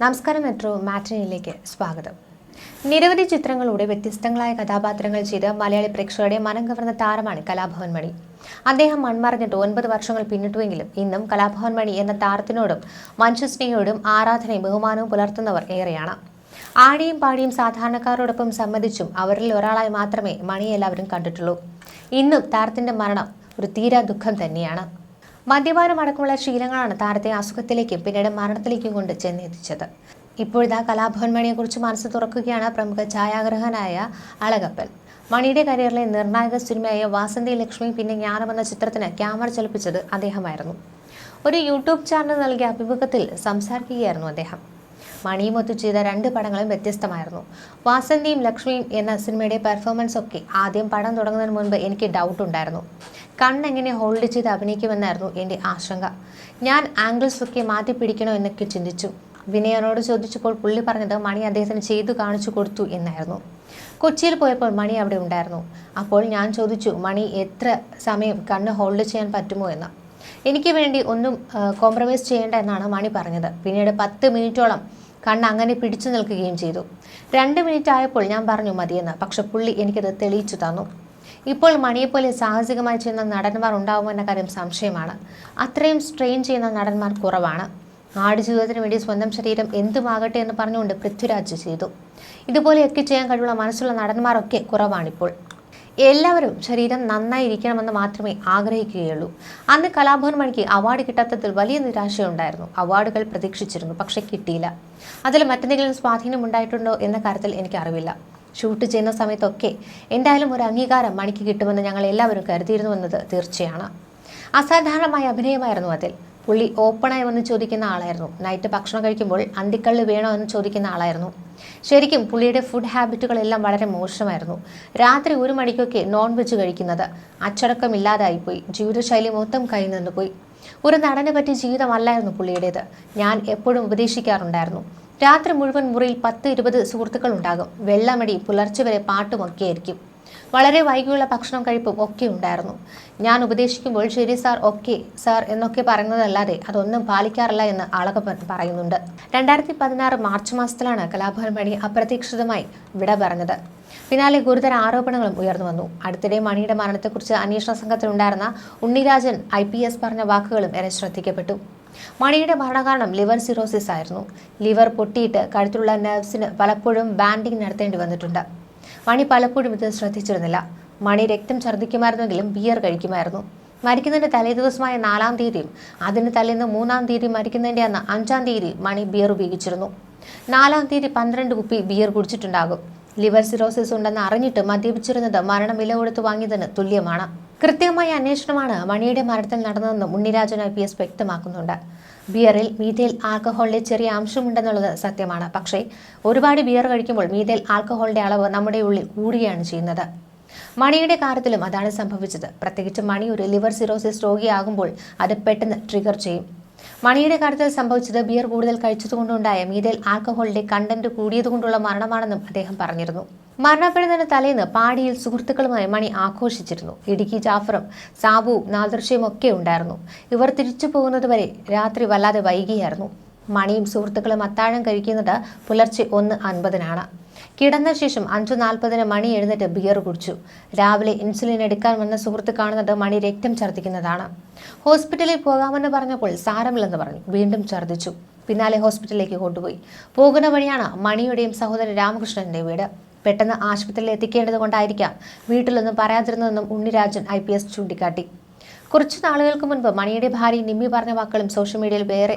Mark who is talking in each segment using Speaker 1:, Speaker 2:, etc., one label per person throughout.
Speaker 1: നമസ്കാരം മെട്രോ മാറ്റിനിയിലേക്ക് സ്വാഗതം. നിരവധി ചിത്രങ്ങളുടെ വ്യത്യസ്തങ്ങളായ കഥാപാത്രങ്ങൾ ചെയ്ത് മലയാളി പ്രേക്ഷകരുടെ മനം കവർന്ന താരമാണ് കലാഭവൻ മണി. അദ്ദേഹം മൺമറഞ്ഞിട്ട് ഒൻപത് വർഷങ്ങൾ പിന്നിട്ടുവെങ്കിലും ഇന്നും കലാഭവൻ മണി എന്ന താരത്തിനോടും മനുഷ്യസ്നേഹിയോടും ആരാധനയും ബഹുമാനവും പുലർത്തുന്നവർ ഏറെയാണ്. ആടിയും പാടിയും സാധാരണക്കാരോടൊപ്പം സമ്മതിച്ചും അവരിൽ ഒരാളായി മാത്രമേ മണി എല്ലാവരും കണ്ടിട്ടുള്ളൂ. ഇന്നും താരത്തിന്റെ മരണം ഒരു തീരാ ദുഃഖം തന്നെയാണ്. മദ്യപാനം അടക്കമുള്ള ശീലങ്ങളാണ് താരത്തെ അസുഖത്തിലേക്കും പിന്നീട് മരണത്തിലേക്കും കൊണ്ട് ചെന്നെത്തിച്ചത്. ഇപ്പോഴിതാ കലാഭവൻ മണിയെക്കുറിച്ച് മനസ്സ് തുറക്കുകയാണ് പ്രമുഖ ഛായാഗ്രഹനായ അളകപ്പൻ. മണിയുടെ കരിയറിലെ നിർണായക സിനിമയായ വാസന്തി ലക്ഷ്മി പിന്നെ ജ്ഞാനം എന്ന ചിത്രത്തിന് ക്യാമറ ചലിപ്പിച്ചത് അദ്ദേഹമായിരുന്നു. ഒരു യൂട്യൂബ് ചാനൽ നൽകിയ അഭിമുഖത്തിൽ സംസാരിക്കുകയായിരുന്നു അദ്ദേഹം. മണിയുമൊത്ത് ചെയ്ത രണ്ട് പടങ്ങളും വ്യത്യസ്തമായിരുന്നു. വാസന്തിയും ലക്ഷ്മിയും എന്ന സിനിമയുടെ പെർഫോമൻസ് ഒക്കെ ആദ്യം പടം തുടങ്ങുന്നതിന് മുൻപ് എനിക്ക് ഡൗട്ട് ഉണ്ടായിരുന്നു. കണ്ണെങ്ങനെ ഹോൾഡ് ചെയ്ത് അഭിനയിക്കുമെന്നായിരുന്നു എന്റെ ആശങ്ക. ഞാൻ ആംഗിൾസ് ഒക്കെ മാറ്റി പിടിക്കണോ എന്നൊക്കെ ചിന്തിച്ചു. വിനയനോട് ചോദിച്ചപ്പോൾ പുള്ളി പറഞ്ഞത് മണി അദ്ദേഹത്തിന് ചെയ്തു കാണിച്ചു കൊടുത്തു എന്നായിരുന്നു. കൊച്ചിയിൽ പോയപ്പോൾ മണി അവിടെ ഉണ്ടായിരുന്നു. അപ്പോൾ ഞാൻ ചോദിച്ചു മണി എത്ര സമയം കണ്ണ് ഹോൾഡ് ചെയ്യാൻ പറ്റുമോ എന്ന്? എനിക്ക് വേണ്ടി ഒന്നും കോംപ്രമൈസ് ചെയ്യേണ്ട എന്നാണ് മണി പറഞ്ഞത്. പിന്നീട് പത്ത് മിനിറ്റോളം കണ്ണ് അങ്ങനെ പിടിച്ചു നിൽക്കുകയും ചെയ്തു. രണ്ട് മിനിറ്റ് ആയപ്പോൾ ഞാൻ പറഞ്ഞു മതിയെന്ന്. പക്ഷെ പുള്ളി എനിക്കത് തെളിയിച്ചു തന്നു. ഇപ്പോൾ മണിയെപ്പോലെ സാഹസികമായി ചെയ്യുന്ന നടന്മാർ ഉണ്ടാവുമോ എന്ന കാര്യം സംശയമാണ്. അത്രയും സ്ട്രെയിൻ ചെയ്യുന്ന നടന്മാർ കുറവാണ്. ആടുജീവിതത്തിന് വേണ്ടി സ്വന്തം ശരീരം എന്തുമാകട്ടെ എന്ന് പറഞ്ഞുകൊണ്ട് പൃഥ്വിരാജ് ചെയ്തു. ഇതുപോലെയൊക്കെ ചെയ്യാൻ കഴിവുള്ള മനസ്സുള്ള നടന്മാരൊക്കെ കുറവാണിപ്പോൾ. എല്ലാവരും ശരീരം നന്നായി ഇരിക്കണമെന്ന് മാത്രമേ ആഗ്രഹിക്കുകയുള്ളൂ. അന്ന് കലാഭവൻ മണിക്ക് അവാർഡ് കിട്ടാത്തതിൽ വലിയ നിരാശയുണ്ടായിരുന്നു. അവാർഡുകൾ പ്രതീക്ഷിച്ചിരുന്നു പക്ഷേ കിട്ടിയില്ല. അതിൽ മറ്റെന്തെങ്കിലും സ്വാധീനം ഉണ്ടായിട്ടുണ്ടോ എന്ന കാര്യത്തിൽ എനിക്ക് അറിവില്ല ഷൂട്ട് ചെയ്യുന്ന സമയത്തൊക്കെ എന്തായാലും ഒരു അംഗീകാരം മണിക്ക് കിട്ടുമെന്ന് ഞങ്ങൾ എല്ലാവരും കരുതിയിരുന്നു എന്നത് തീർച്ചയാണ്. അസാധാരണമായ അഭിനയമായിരുന്നു അതിൽ. പുള്ളി ഓപ്പണായി വന്ന് ചോദിക്കുന്ന ആളായിരുന്നു. നൈറ്റ് ഭക്ഷണം കഴിക്കുമ്പോൾ അന്തിക്കള്ള് വേണോ എന്ന് ചോദിക്കുന്ന ആളായിരുന്നു. ശരിക്കും പുള്ളിയുടെ ഫുഡ് ഹാബിറ്റുകളെല്ലാം വളരെ മോശമായിരുന്നു. രാത്രി ഒരു മണിക്കൊക്കെ നോൺ വെജ് കഴിക്കുന്നത് അച്ചടക്കമില്ലാതായിപ്പോയി. ജീവിതശൈലി മൊത്തം കൈ നിന്നുപോയി. ഒരു നടനെ പറ്റിയ ജീവിതമല്ലായിരുന്നു പുള്ളിയുടേത്. ഞാൻ എപ്പോഴും ഉപദേശിക്കാറുണ്ടായിരുന്നു. രാത്രി മുഴുവൻ മുറിയിൽ പത്ത് ഇരുപത് സുഹൃത്തുക്കൾ ഉണ്ടാകും വെള്ളമടി പുലർച്ചെ വരെ പാട്ടുമൊക്കെ ആയിരിക്കും വളരെ വൈകിയുള്ള ഭക്ഷണം കഴിപ്പും ഒക്കെ ഉണ്ടായിരുന്നു. ഞാൻ ഉപദേശിക്കുമ്പോൾ ശരി സാർ ഓക്കെ സാർ എന്നൊക്കെ പറയുന്നതല്ലാതെ അതൊന്നും പാലിക്കാറില്ല എന്ന് ആളകപ്പൻ പറയുന്നുണ്ട്. രണ്ടായിരത്തി പതിനാറ് മാർച്ച് മാസത്തിലാണ് കലാഭവൻ മണി അപ്രതീക്ഷിതമായി വിട പറഞ്ഞത്. പിന്നാലെ ഗുരുതര ആരോപണങ്ങളും ഉയർന്നു വന്നു. അടുത്തിടെ മണിയുടെ മരണത്തെക്കുറിച്ച് അന്വേഷണ സംഘത്തിലുണ്ടായിരുന്ന ഉണ്ണിരാജൻ ഐ പറഞ്ഞ വാക്കുകളും ഏറെ ശ്രദ്ധിക്കപ്പെട്ടു. മണിയുടെ മരണകാരണം ലിവർ സിറോസിസ് ആയിരുന്നു. ലിവർ പൊട്ടിയിട്ട് കഴുത്തിലുള്ള നെർവ്സിന് പലപ്പോഴും ബാൻഡിങ് നടത്തേണ്ടി വന്നിട്ടുണ്ട്. മണി പലപ്പോഴും ഇത് ശ്രദ്ധിച്ചിരുന്നില്ല. മണി രക്തം ഛർദ്ദിക്കുമായിരുന്നെങ്കിലും ബിയർ കഴിക്കുമായിരുന്നു. മരിക്കുന്നതിന്റെ തലേദിവസമായ നാലാം തീയതിയും അതിന് തലേന്ന് മൂന്നാം തീയതി മരിക്കുന്നതിന്റെ അന്ന് അഞ്ചാം തീയതി മണി ബിയർ ഉപയോഗിച്ചിരുന്നു. നാലാം തീയതി പന്ത്രണ്ട് കുപ്പി ബിയർ കുടിച്ചിട്ടുണ്ടാകും. ലിവർ സിറോസിസ് ഉണ്ടെന്ന് അറിഞ്ഞിട്ട് മദ്യപിച്ചിരുന്നത് മരണം വില കൊടുത്ത് വാങ്ങിയതിന് തുല്യമാണ്. കൃത്യമായ അന്വേഷണമാണ് മണിയുടെ മരണത്തിൽ നടന്നതെന്ന് ഉണ്ണിരാജൻ ഐ പി എസ് വ്യക്തമാക്കുന്നുണ്ട്. ബിയറിൽ മീഥേൽ ആൽക്കഹോളിന്റെ ചെറിയ അംശമുണ്ടെന്നുള്ളത് സത്യമാണ്. പക്ഷേ ഒരുപാട് ബിയർ കഴിക്കുമ്പോൾ മീഥേൽ ആൽക്കഹോളിന്റെ അളവ് നമ്മുടെ ഉള്ളിൽ കൂടുകയാണ് ചെയ്യുന്നത്. മണിയുടെ കാര്യത്തിലും അതാണ് സംഭവിച്ചത്. പ്രത്യേകിച്ച് മണി ഒരു ലിവർ സിറോസിസ് രോഗിയാകുമ്പോൾ അത് പെട്ടെന്ന് ട്രിഗർ ചെയ്യും. മണിയുടെ കാര്യത്തിൽ സംഭവിച്ചത് ബിയർ കൂടുതൽ കഴിച്ചതുകൊണ്ടുണ്ടായ മീതയിൽ ആൽക്കഹോളിന്റെ കണ്ടന്റ് കൂടിയതുകൊണ്ടുള്ള മരണമാണെന്നും അദ്ദേഹം പറഞ്ഞിരുന്നു. മരണപ്പെടുന്നതിന് തലേന്ന് പാടിയിൽ സുഹൃത്തുക്കളുമായി മണി ആഘോഷിച്ചിരുന്നു. ഇടുക്കി ജാഫറും സാബുവും നാദൃശ്യവും ഒക്കെ ഉണ്ടായിരുന്നു. ഇവർ തിരിച്ചു പോകുന്നതുവരെ രാത്രി വല്ലാതെ വൈകിയായിരുന്നു. മണിയും സുഹൃത്തുക്കളും അത്താഴം കഴിക്കുന്നത് പുലർച്ചെ ഒന്ന് അൻപതിനാണ്. കിടന്ന ശേഷം അഞ്ചു നാൽപ്പതിന് മണി എഴുന്നേറ്റ് ബിയർ കുടിച്ചു. രാവിലെ ഇൻസുലിൻ എടുക്കാൻ വന്ന സുഹൃത്ത് കാണുന്നത് മണി രക്തം ഛർദ്ദിക്കുന്നതാണ്. ഹോസ്പിറ്റലിൽ പോകാമെന്ന് പറഞ്ഞപ്പോൾ സാരമില്ലെന്ന് പറഞ്ഞു. വീണ്ടും ഛർദ്ദിച്ചു. പിന്നാലെ ഹോസ്പിറ്റലിലേക്ക് കൊണ്ടുപോയി. പോകുന്ന വഴിയാണ് മണിയുടെയും സഹോദരൻ രാമകൃഷ്ണന്റെ വീട്. പെട്ടെന്ന് ആശുപത്രിയിൽ എത്തിക്കേണ്ടത് കൊണ്ടായിരിക്കാം വീട്ടിലൊന്നും പറയാതിരുന്നതെന്നും ഉണ്ണിരാജൻ ഐ പി എസ് ചൂണ്ടിക്കാട്ടി. കുറച്ച് നാളുകൾക്ക് മുൻപ് മണിയുടെ ഭാര്യ നിമ്മി പറഞ്ഞ വാക്കുകളും സോഷ്യൽ മീഡിയയിൽ വേറെ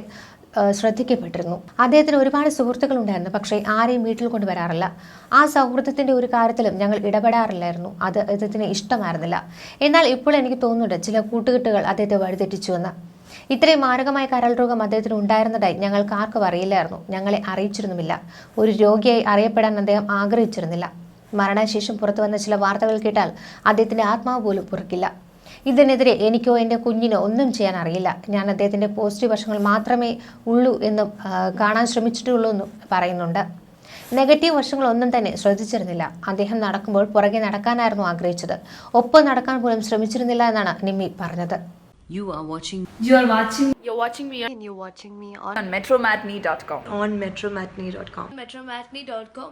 Speaker 1: ശ്രദ്ധിക്കപ്പെട്ടിരുന്നു. അദ്ദേഹത്തിന് ഒരുപാട് സുഹൃത്തുക്കൾ ഉണ്ടായിരുന്നു പക്ഷേ ആരെയും വീട്ടിൽ കൊണ്ടുവരാറില്ല. ആ സൗഹൃദത്തിന്റെ ഒരു കാര്യത്തിലും ഞങ്ങൾ ഇടപെടാറില്ലായിരുന്നു. അത് അദ്ദേഹത്തിന് ഇഷ്ടമായിരുന്നില്ല. എന്നാൽ ഇപ്പോൾ എനിക്ക് തോന്നുന്നുണ്ട് ചില കൂട്ടുകെട്ടുകൾ അദ്ദേഹത്തെ വഴിതെറ്റിച്ചുവെന്ന് ഇത്രയും മാരകമായ കരൾ രോഗം അദ്ദേഹത്തിന് ഉണ്ടായിരുന്നതായി ഞങ്ങൾക്ക് ആർക്കും അറിയില്ലായിരുന്നു. ഞങ്ങളെ അറിയിച്ചിരുന്നുമില്ല. ഒരു രോഗിയായി അറിയപ്പെടാൻ അദ്ദേഹം ആഗ്രഹിച്ചിരുന്നില്ല. മരണശേഷം പുറത്തു വന്ന ചില വാർത്തകൾ കേട്ടാൽ അദ്ദേഹത്തിന്റെ ആത്മാവ് പോലും പുറക്കില്ല. ഇതിനെതിരെ എനിക്കോ എന്റെ കുഞ്ഞിനോ ഒന്നും ചെയ്യാൻ അറിയില്ല ഞാൻ അദ്ദേഹത്തിന്റെ പോസിറ്റീവ് വശങ്ങൾ മാത്രമേ ഉള്ളൂ എന്ന് കാണാൻ ശ്രമിച്ചിട്ടുള്ളൂ എന്നും പറയുന്നുണ്ട് നെഗറ്റീവ് വശങ്ങളൊന്നും തന്നെ ശ്രദ്ധിച്ചിരുന്നില്ല അദ്ദേഹം നടക്കുമ്പോൾ പുറകെ നടക്കാനായിരുന്നു ആഗ്രഹിച്ചത് ഒപ്പം നടക്കാൻ പോലും ശ്രമിച്ചിരുന്നില്ല എന്നാണ് നിമ്മി പറഞ്ഞത്
Speaker 2: You are watching
Speaker 3: You are watching
Speaker 4: You're watching me
Speaker 5: and you're watching me on,
Speaker 3: on metromatney.com.
Speaker 5: on metromatney.com.
Speaker 4: metromatney.com.